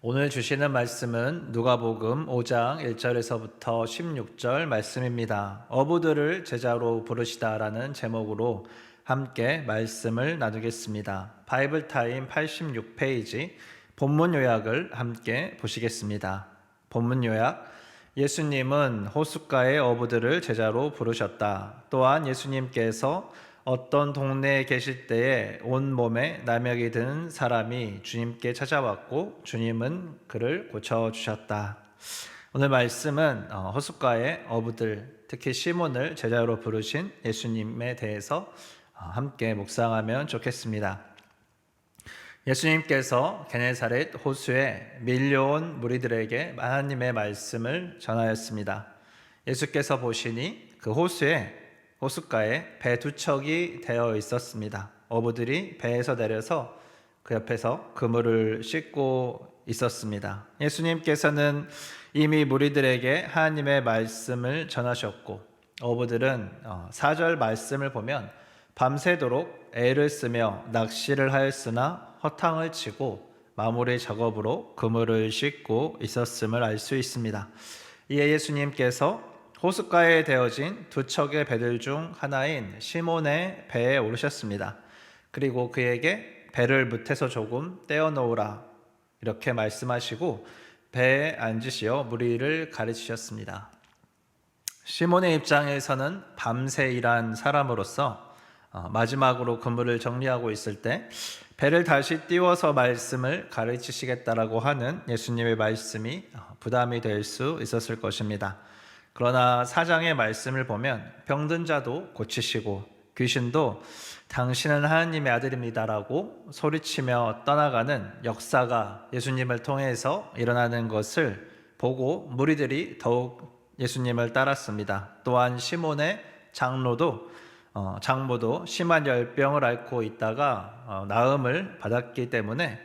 오늘 주시는 말씀은 누가복음 5장 1절에서부터 16절 말씀입니다. 어부들을 제자로 부르시다라는 제목으로 함께 말씀을 나누겠습니다. 바이블 타임 86페이지 본문 요약을 함께 보시겠습니다. 본문 요약 예수님은 호숫가의 어부들을 제자로 부르셨다. 또한 예수님께서 어떤 동네에 계실 때에 온 몸에 남역이 든 사람이 주님께 찾아왔고 주님은 그를 고쳐 주셨다. 오늘 말씀은 어, 호숫가의 어부들, 특히 시몬을 제자로 부르신 예수님에 대해서 어, 함께 묵상하면 좋겠습니다. 예수님께서 게네사렛 호수에 밀려온 무리들에게 하나님의 말씀을 전하였습니다. 예수께서 보시니 그 호수에 호숫가에 배 두 척이 되어 있었습니다. 어부들이 배에서 내려서 그 옆에서 그물을 씻고 있었습니다. 예수님께서는 이미 무리들에게 하나님의 말씀을 전하셨고 어부들은 4절 말씀을 보면 밤새도록 애를 쓰며 낚시를 하였으나 허탕을 치고 마무리 작업으로 그물을 씻고 있었음을 알 수 있습니다. 이에 예수님께서 호숫가에 되어진 두 척의 배들 중 하나인 시몬의 배에 오르셨습니다. 그리고 그에게 배를 못해서 조금 떼어 놓으라 이렇게 말씀하시고 배에 앉으시어 무리를 가르치셨습니다. 시몬의 입장에서는 밤새 일한 사람으로서 어, 마지막으로 그물을 정리하고 있을 때 배를 다시 띄워서 말씀을 가르치시겠다라고 하는 예수님의 말씀이 어, 부담이 될 수 있었을 것입니다. 그러나 사장의 말씀을 보면 병든 자도 고치시고 귀신도 당신은 하나님의 아들입니다라고 소리치며 떠나가는 역사가 예수님을 통해서 일어나는 것을 보고 무리들이 더욱 예수님을 따랐습니다. 또한 시몬의 장로도 어, 장모도 심한 열병을 앓고 있다가 어, 나음을 받았기 때문에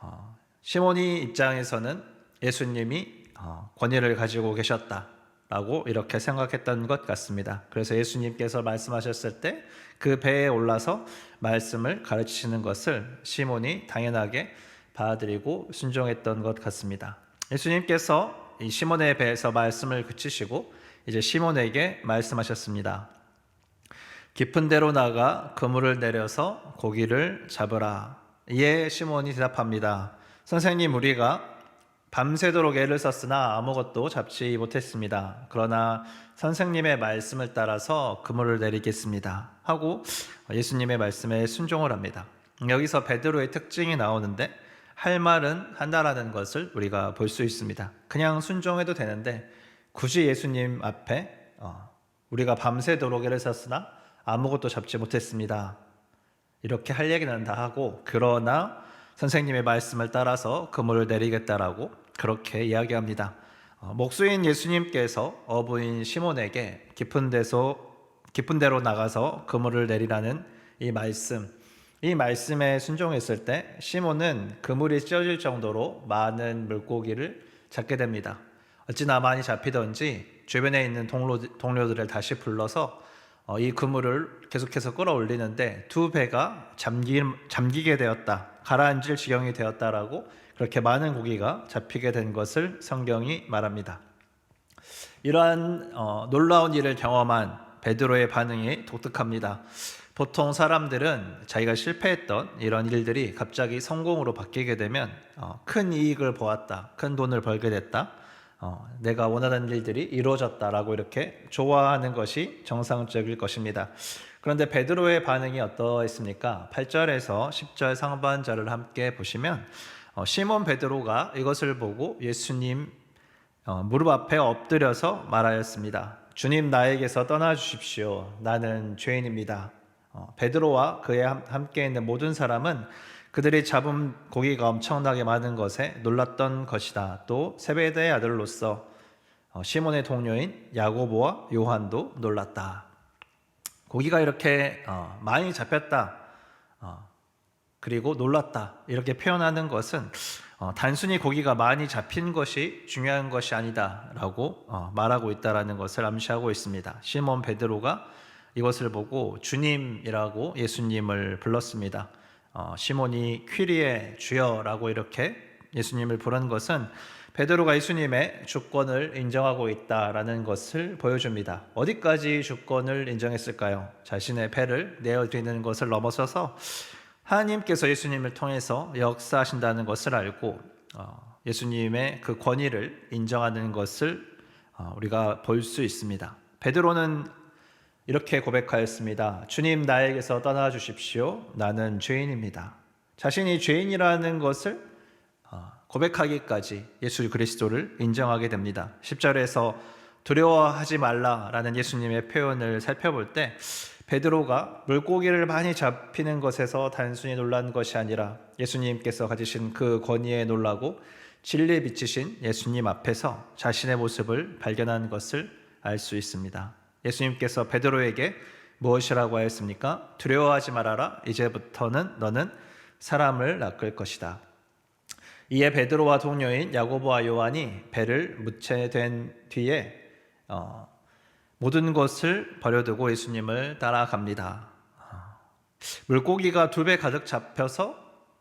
어, 시몬이 입장에서는 예수님이 어, 권위를 가지고 계셨다. 라고 이렇게 생각했던 것 같습니다. 그래서 예수님께서 말씀하셨을 때 그 배에 올라서 말씀을 가르치시는 것을 시몬이 당연하게 받아들이고 순종했던 것 같습니다. 예수님께서 이 시몬의 배에서 말씀을 그치시고 이제 시몬에게 말씀하셨습니다. 깊은 데로 나가 그물을 내려서 고기를 잡으라. 이에 시몬이 대답합니다. 선생님, 우리가 밤새도록 애를 썼으나 아무것도 잡지 못했습니다. 그러나 선생님의 말씀을 따라서 그물을 내리겠습니다. 하고 예수님의 말씀에 순종을 합니다. 여기서 베드로의 특징이 나오는데 할 말은 한다라는 것을 우리가 볼 수 있습니다. 그냥 순종해도 되는데 굳이 예수님 앞에 어, 우리가 밤새도록 애를 썼으나 아무것도 잡지 못했습니다. 이렇게 할 얘기는 다 하고 그러나 선생님의 말씀을 따라서 그물을 내리겠다라고 그렇게 이야기합니다. 어, 목수인 예수님께서 어부인 시몬에게 깊은 데서 깊은 데로 나가서 그물을 내리라는 이 말씀, 이 말씀에 순종했을 때 시몬은 그물이 찢어질 정도로 많은 물고기를 잡게 됩니다. 어찌나 많이 잡히던지 주변에 있는 동료, 동료들을 다시 불러서 어, 이 그물을 계속해서 끌어올리는데 두 배가 잠기, 잠기게 되었다. 가라앉을 지경이 되었다라고 그렇게 많은 고기가 잡히게 된 것을 성경이 말합니다. 이러한 어, 놀라운 일을 경험한 베드로의 반응이 독특합니다. 보통 사람들은 자기가 실패했던 이런 일들이 갑자기 성공으로 바뀌게 되면 어, 큰 이익을 보았다, 큰 돈을 벌게 됐다, 어, 내가 원하는 일들이 이루어졌다라고 이렇게 좋아하는 것이 정상적일 것입니다. 그런데 베드로의 반응이 어떠했습니까? 8절에서 10절 상반절을 함께 보시면 어, 시몬 베드로가 이것을 보고 예수님 어, 무릎 앞에 엎드려서 말하였습니다. 주님 나에게서 떠나 주십시오. 나는 죄인입니다. 어, 베드로와 그에 함께 있는 모든 사람은 그들이 잡은 고기가 엄청나게 많은 것에 놀랐던 것이다. 또 세베대의 아들로서 시몬의 동료인 야고보와 요한도 놀랐다. 고기가 이렇게 많이 잡혔다. 그리고 놀랐다. 이렇게 표현하는 것은 어, 단순히 고기가 많이 잡힌 것이 중요한 것이 아니다라고 어, 말하고 있다라는 것을 암시하고 있습니다. 시몬 베드로가 이것을 보고 주님이라고 예수님을 불렀습니다. 어, 시몬이 퀴리의 주여라고 이렇게 예수님을 부른 것은 베드로가 예수님의 주권을 인정하고 있다라는 것을 보여줍니다. 어디까지 주권을 인정했을까요? 자신의 배를 내어드리는 것을 넘어서서 하나님께서 예수님을 통해서 역사하신다는 것을 알고 어, 예수님의 그 권위를 인정하는 것을 어, 우리가 볼 수 있습니다. 베드로는 이렇게 고백하였습니다. 주님 나에게서 떠나 주십시오. 나는 죄인입니다. 자신이 죄인이라는 것을 어, 고백하기까지 예수 그리스도를 인정하게 됩니다. 10절에서 두려워하지 말라라는 예수님의 표현을 살펴볼 때 베드로가 물고기를 많이 잡히는 것에서 단순히 놀란 것이 아니라 예수님께서 가지신 그 권위에 놀라고 진리에 비치신 예수님 앞에서 자신의 모습을 발견한 것을 알 수 있습니다. 예수님께서 베드로에게 무엇이라고 하였습니까? 두려워하지 말아라. 이제부터는 너는 사람을 낚을 것이다. 이에 베드로와 동료인 야고보와 요한이 배를 무채된 뒤에 어, 모든 것을 버려두고 예수님을 따라갑니다. 물고기가 두 배 가득 잡혀서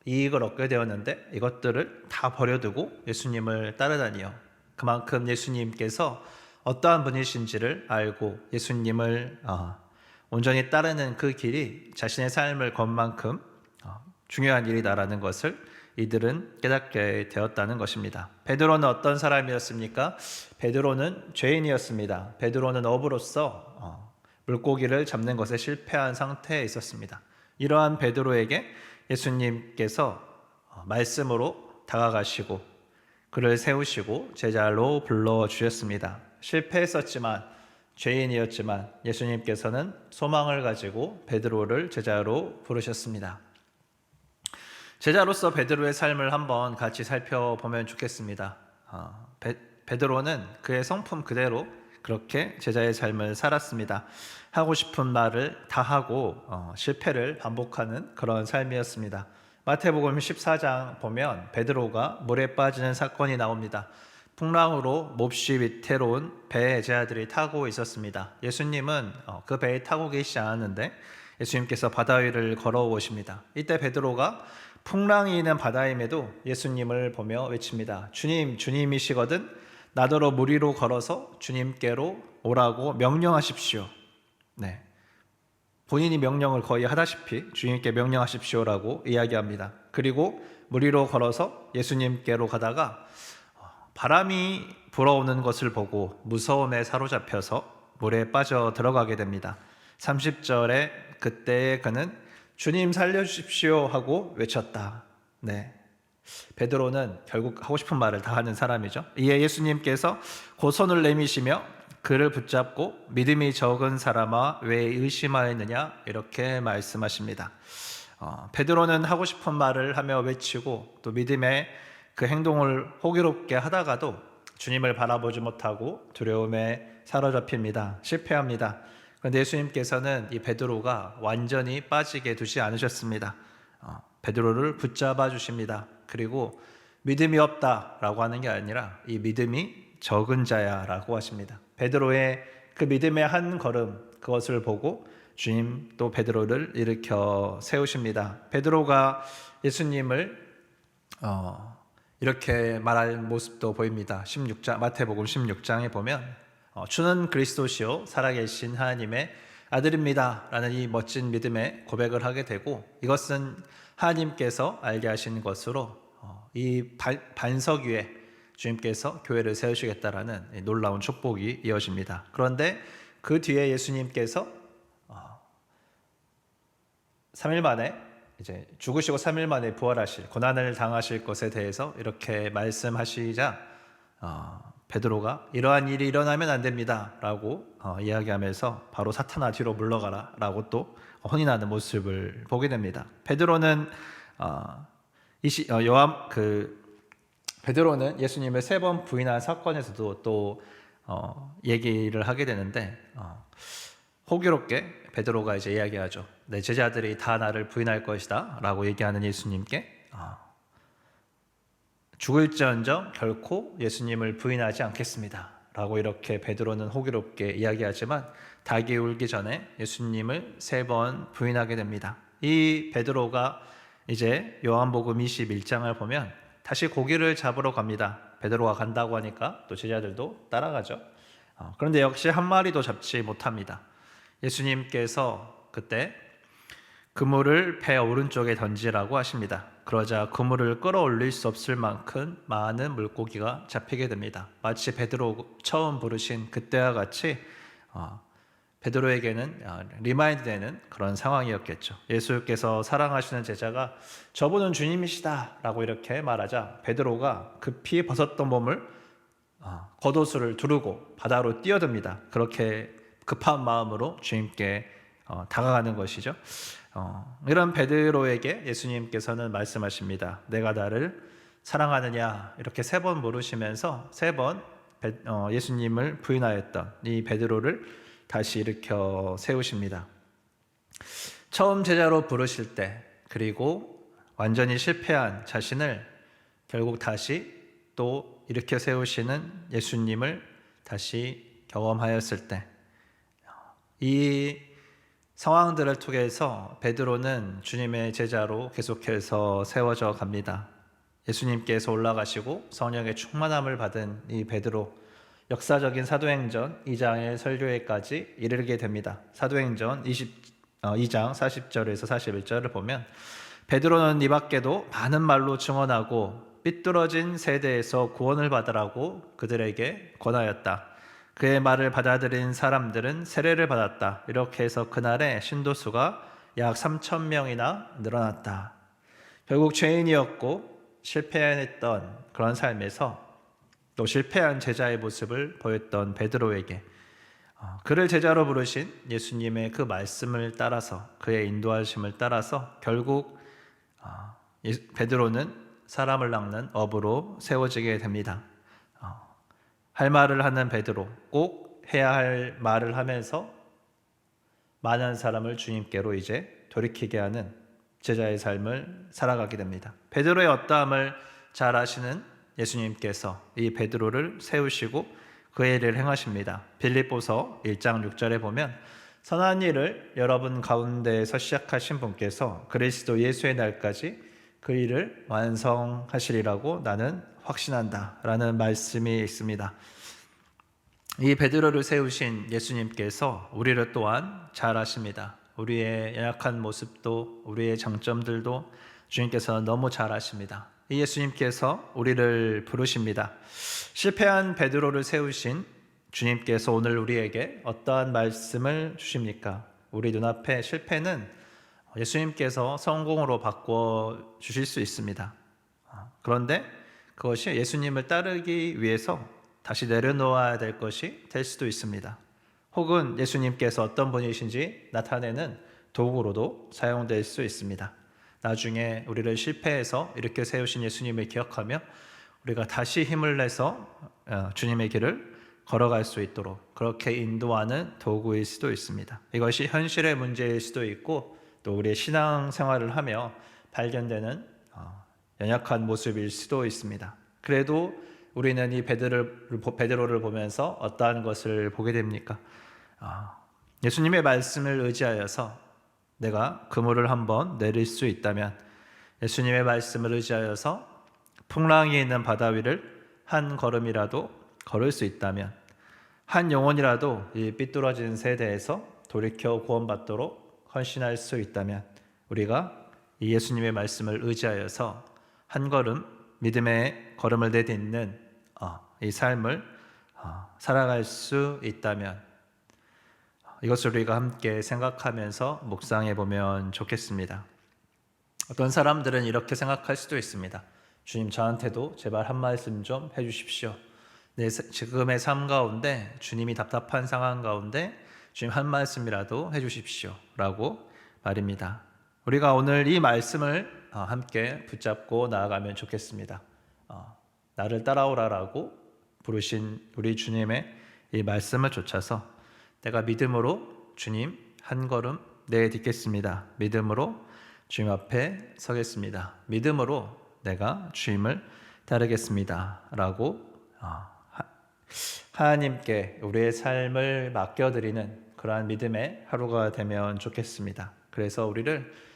이익을 얻게 되었는데 이것들을 다 버려두고 예수님을 따르다니요. 그만큼 예수님께서 어떠한 분이신지를 알고 예수님을 어, 온전히 따르는 그 길이 자신의 삶을 건 만큼 어, 중요한 일이다라는 것을 이들은 깨닫게 되었다는 것입니다. 베드로는 어떤 사람이었습니까? 베드로는 죄인이었습니다. 베드로는 어부로서 어, 물고기를 잡는 것에 실패한 상태에 있었습니다. 이러한 베드로에게 예수님께서 어, 말씀으로 다가가시고 그를 세우시고 제자로 불러 주셨습니다. 실패했었지만 죄인이었지만 예수님께서는 소망을 가지고 베드로를 제자로 부르셨습니다. 제자로서 베드로의 삶을 한번 같이 살펴보면 좋겠습니다. 어, 베, 베드로는 그의 성품 그대로 그렇게 제자의 삶을 살았습니다. 하고 싶은 말을 다 하고 어, 실패를 반복하는 그런 삶이었습니다. 마태복음 14장 보면 베드로가 물에 빠지는 사건이 나옵니다. 풍랑으로 몹시 위태로운 배에 제자들이 타고 있었습니다. 예수님은 어, 그 배에 타고 계시지 않았는데 예수님께서 바다 위를 걸어오십니다. 이때 베드로가 풍랑이 있는 바다임에도 예수님을 보며 외칩니다. 주님, 주님이시거든 나더러 물 위로 걸어서 주님께로 오라고 명령하십시오. 네. 본인이 명령을 거의 하다시피 주님께 명령하십시오라고 이야기합니다. 그리고 물 위로 걸어서 예수님께로 가다가 바람이 불어오는 것을 보고 무서움에 사로잡혀서 물에 빠져 들어가게 됩니다. 30절에 그때에 그는 주님 살려주십시오 하고 외쳤다. 네. 베드로는 결국 하고 싶은 말을 다 하는 사람이죠. 이에 예수님께서 고손을 내미시며 그를 붙잡고 믿음이 적은 사람아 왜 의심하였느냐 이렇게 말씀하십니다. 어, 베드로는 하고 싶은 말을 하며 외치고 또 믿음의 그 행동을 호기롭게 하다가도 주님을 바라보지 못하고 두려움에 사로잡힙니다. 실패합니다. 그런데 예수님께서는 이 베드로가 완전히 빠지게 두지 않으셨습니다. 어, 베드로를 붙잡아 주십니다. 그리고 믿음이 없다라고 하는 게 아니라 이 믿음이 적은 자야라고 하십니다. 베드로의 그 믿음의 한 걸음 그것을 보고 주님 또 베드로를 일으켜 세우십니다. 베드로가 예수님을 어, 이렇게 말할 모습도 보입니다. 16장 마태복음 16장에 보면 어, 주는 그리스도시요 살아계신 하나님의 아들입니다라는 이 멋진 믿음의 고백을 하게 되고 이것은 하나님께서 알게 하신 것으로 어, 이 반석 위에 주님께서 교회를 세우시겠다라는 놀라운 축복이 이어집니다. 그런데 그 뒤에 예수님께서 3일 어, 만에 이제 죽으시고 3일 만에 부활하실 고난을 당하실 것에 대해서 이렇게 말씀하시자 어, 베드로가 이러한 일이 일어나면 안 됩니다라고 어, 이야기하면서 바로 사탄아 뒤로 물러가라라고 또 혼인하는 모습을 보게 됩니다. 베드로는 어, 이시, 어, 요함 그 베드로는 예수님을 세 번 부인한 사건에서도 또 어, 얘기를 하게 되는데 어, 호기롭게 베드로가 이제 이야기하죠. 내 제자들이 다 나를 부인할 것이다라고 얘기하는 예수님께 어, 죽을지언정 결코 예수님을 부인하지 않겠습니다. 라고 이렇게 베드로는 호기롭게 이야기하지만 닭이 울기 전에 예수님을 세 번 부인하게 됩니다. 이 베드로가 이제 요한복음 21장을 보면 다시 고기를 잡으러 갑니다. 베드로가 간다고 하니까 또 제자들도 따라가죠. 어, 그런데 역시 한 마리도 잡지 못합니다. 예수님께서 그때 그물을 배 오른쪽에 던지라고 하십니다. 그러자 그물을 끌어올릴 수 없을 만큼 많은 물고기가 잡히게 됩니다. 마치 베드로 처음 부르신 그때와 같이 어, 베드로에게는 어, 리마인드되는 그런 상황이었겠죠. 예수께서 사랑하시는 제자가 저분은 주님이시다라고 이렇게 말하자 베드로가 급히 벗었던 몸을 어, 겉옷을 두르고 바다로 뛰어듭니다. 그렇게 급한 마음으로 주님께 어, 다가가는 것이죠. 어, 이런 베드로에게 예수님께서는 말씀하십니다. 내가 나를 사랑하느냐 이렇게 세 번 물으시면서 세번 어, 예수님을 부인하였던 이 베드로를 다시 일으켜 세우십니다. 처음 제자로 부르실 때 그리고 완전히 실패한 자신을 결국 다시 또 일으켜 세우시는 예수님을 다시 경험하였을 때 이 상황들을 통해서 베드로는 주님의 제자로 계속해서 세워져 갑니다. 예수님께서 올라가시고 성령의 충만함을 받은 이 베드로 역사적인 사도행전 2장의 설교회까지 이르게 됩니다. 사도행전 20, 어, 2장 40절에서 41절을 보면 베드로는 이 밖에도 많은 말로 증언하고 삐뚤어진 세대에서 구원을 받으라고 그들에게 권하였다. 그의 말을 받아들인 사람들은 세례를 받았다. 이렇게 해서 그날에 신도수가 약 3천 명이나 늘어났다. 결국 죄인이었고 실패했던 그런 삶에서 또 실패한 제자의 모습을 보였던 베드로에게 어, 그를 제자로 부르신 예수님의 그 말씀을 따라서 그의 인도하심을 따라서 결국 어, 베드로는 사람을 낚는 업으로 세워지게 됩니다. 어, 할 말을 하는 베드로 꼭 해야 할 말을 하면서 많은 사람을 주님께로 이제 돌이키게 하는 제자의 삶을 살아가게 됩니다. 베드로의 어떠함을 잘 아시는 예수님께서 이 베드로를 세우시고 그의 일을 행하십니다. 빌립보서 1장 6절에 보면 선한 일을 여러분 가운데에서 시작하신 분께서 그리스도 예수의 날까지 그 일을 완성하시리라고 나는 확신한다라는 말씀이 있습니다. 이 베드로를 세우신 예수님께서 우리를 또한 잘 아십니다. 우리의 연약한 모습도 우리의 장점들도 주님께서 너무 잘 아십니다. 이 예수님께서 우리를 부르십니다. 실패한 베드로를 세우신 주님께서 오늘 우리에게 어떠한 말씀을 주십니까? 우리 눈앞에 실패는 예수님께서 성공으로 바꿔 주실 수 있습니다. 그런데 그것이 예수님을 따르기 위해서 다시 내려놓아야 될 것이 될 수도 있습니다. 혹은 예수님께서 어떤 분이신지 나타내는 도구로도 사용될 수 있습니다. 나중에 우리를 실패해서 이렇게 세우신 예수님을 기억하며 우리가 다시 힘을 내서 어, 주님의 길을 걸어갈 수 있도록 그렇게 인도하는 도구일 수도 있습니다. 이것이 현실의 문제일 수도 있고 또 우리의 신앙 생활을 하며 발견되는 어, 연약한 모습일 수도 있습니다. 그래도 우리는 이 베드로를 보면서 어떠한 것을 보게 됩니까? 어, 예수님의 말씀을 의지하여서 내가 그물을 한번 내릴 수 있다면 예수님의 말씀을 의지하여서 풍랑이 있는 바다 위를 한 걸음이라도 걸을 수 있다면 한 영혼이라도 이 삐뚤어진 세대에서 돌이켜 구원받도록 헌신할 수 있다면 우리가 이 예수님의 말씀을 의지하여서 한 걸음 믿음의 걸음을 내딛는 어, 이 삶을 어, 살아갈 수 있다면 이것을 우리가 함께 생각하면서 묵상해 보면 좋겠습니다. 어떤 사람들은 이렇게 생각할 수도 있습니다. 주님 저한테도 제발 한 말씀 좀 해주십시오. 내 지금의 삶 가운데 주님이 답답한 상황 가운데 주님 한 말씀이라도 해주십시오라고 말입니다. 우리가 오늘 이 말씀을 어, 함께 붙잡고 나아가면 좋겠습니다. 어, 나를 따라오라라고 부르신 우리 주님의 이 말씀을 쫓아서 내가 믿음으로 주님 한 걸음 내딛겠습니다. 믿음으로 주님 앞에 서겠습니다. 믿음으로 내가 주님을 따르겠습니다. 라고 어, 하나님께 우리의 삶을 맡겨드리는 그러한 믿음의 하루가 되면 좋겠습니다. 그래서 우리를 어,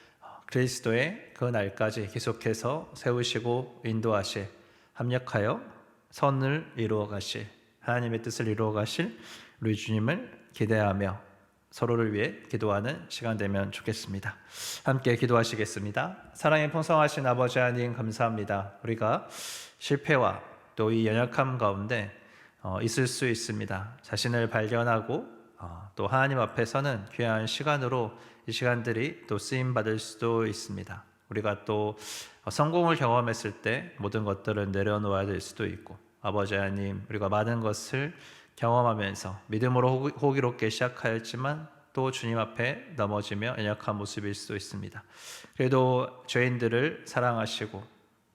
그리스도의 그 날까지 계속해서 세우시고 인도하실 합력하여 선을 이루어 가실 하나님의 뜻을 이루어 가실 우리 주님을 기대하며 서로를 위해 기도하는 시간 되면 좋겠습니다. 함께 기도하시겠습니다. 사랑의 풍성하신 아버지 하나님 감사합니다. 우리가 실패와 또 이 연약함 가운데 어, 있을 수 있습니다. 자신을 발견하고 어, 또 하나님 앞에서는 귀한 시간으로 이 시간들이 또 쓰임 받을 수도 있습니다. 우리가 또 어, 성공을 경험했을 때 모든 것들을 내려놓아야 될 수도 있고 아버지 하나님 우리가 많은 것을 경험하면서 믿음으로 호기- 호기롭게 시작하였지만 또 주님 앞에 넘어지며 연약한 모습일 수도 있습니다. 그래도 죄인들을 사랑하시고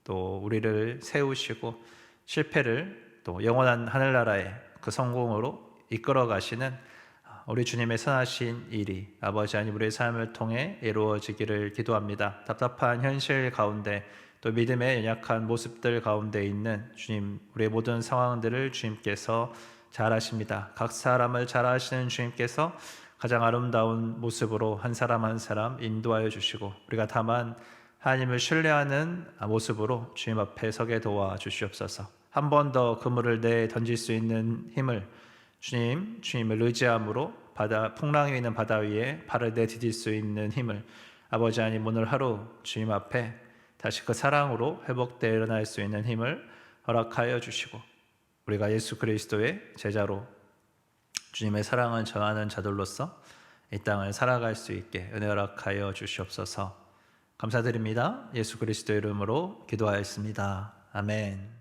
또 우리를 세우시고 실패를 또 영원한 하늘나라의 그 성공으로 이끌어 가시는 우리 주님의 선하신 일이 아버지 하나님 우리의 삶을 통해 이루어지기를 기도합니다. 답답한 현실 가운데 또 믿음의 연약한 모습들 가운데 있는 주님 우리의 모든 상황들을 주님께서 잘 아십니다. 각 사람을 잘 아시는 주님께서 가장 아름다운 모습으로 한 사람 한 사람 인도하여 주시고 우리가 다만 하나님을 신뢰하는 모습으로 주님 앞에 서게 도와 주시옵소서. 한 번 더 그물을 내 던질 수 있는 힘을 주님, 주님을 의지함으로 바다 풍랑이 있는 바다 위에 발을 내디딜 수 있는 힘을 아버지 하나님 오늘 하루 주님 앞에 다시 그 사랑으로 회복되어 일어날 수 있는 힘을 허락하여 주시고 우리가 예수 그리스도의 제자로 주님의 사랑을 전하는 자들로서 이 땅을 살아갈 수 있게 은혜 허락하여 주시옵소서. 감사드립니다. 예수 그리스도 이름으로 기도하였습니다. 아멘.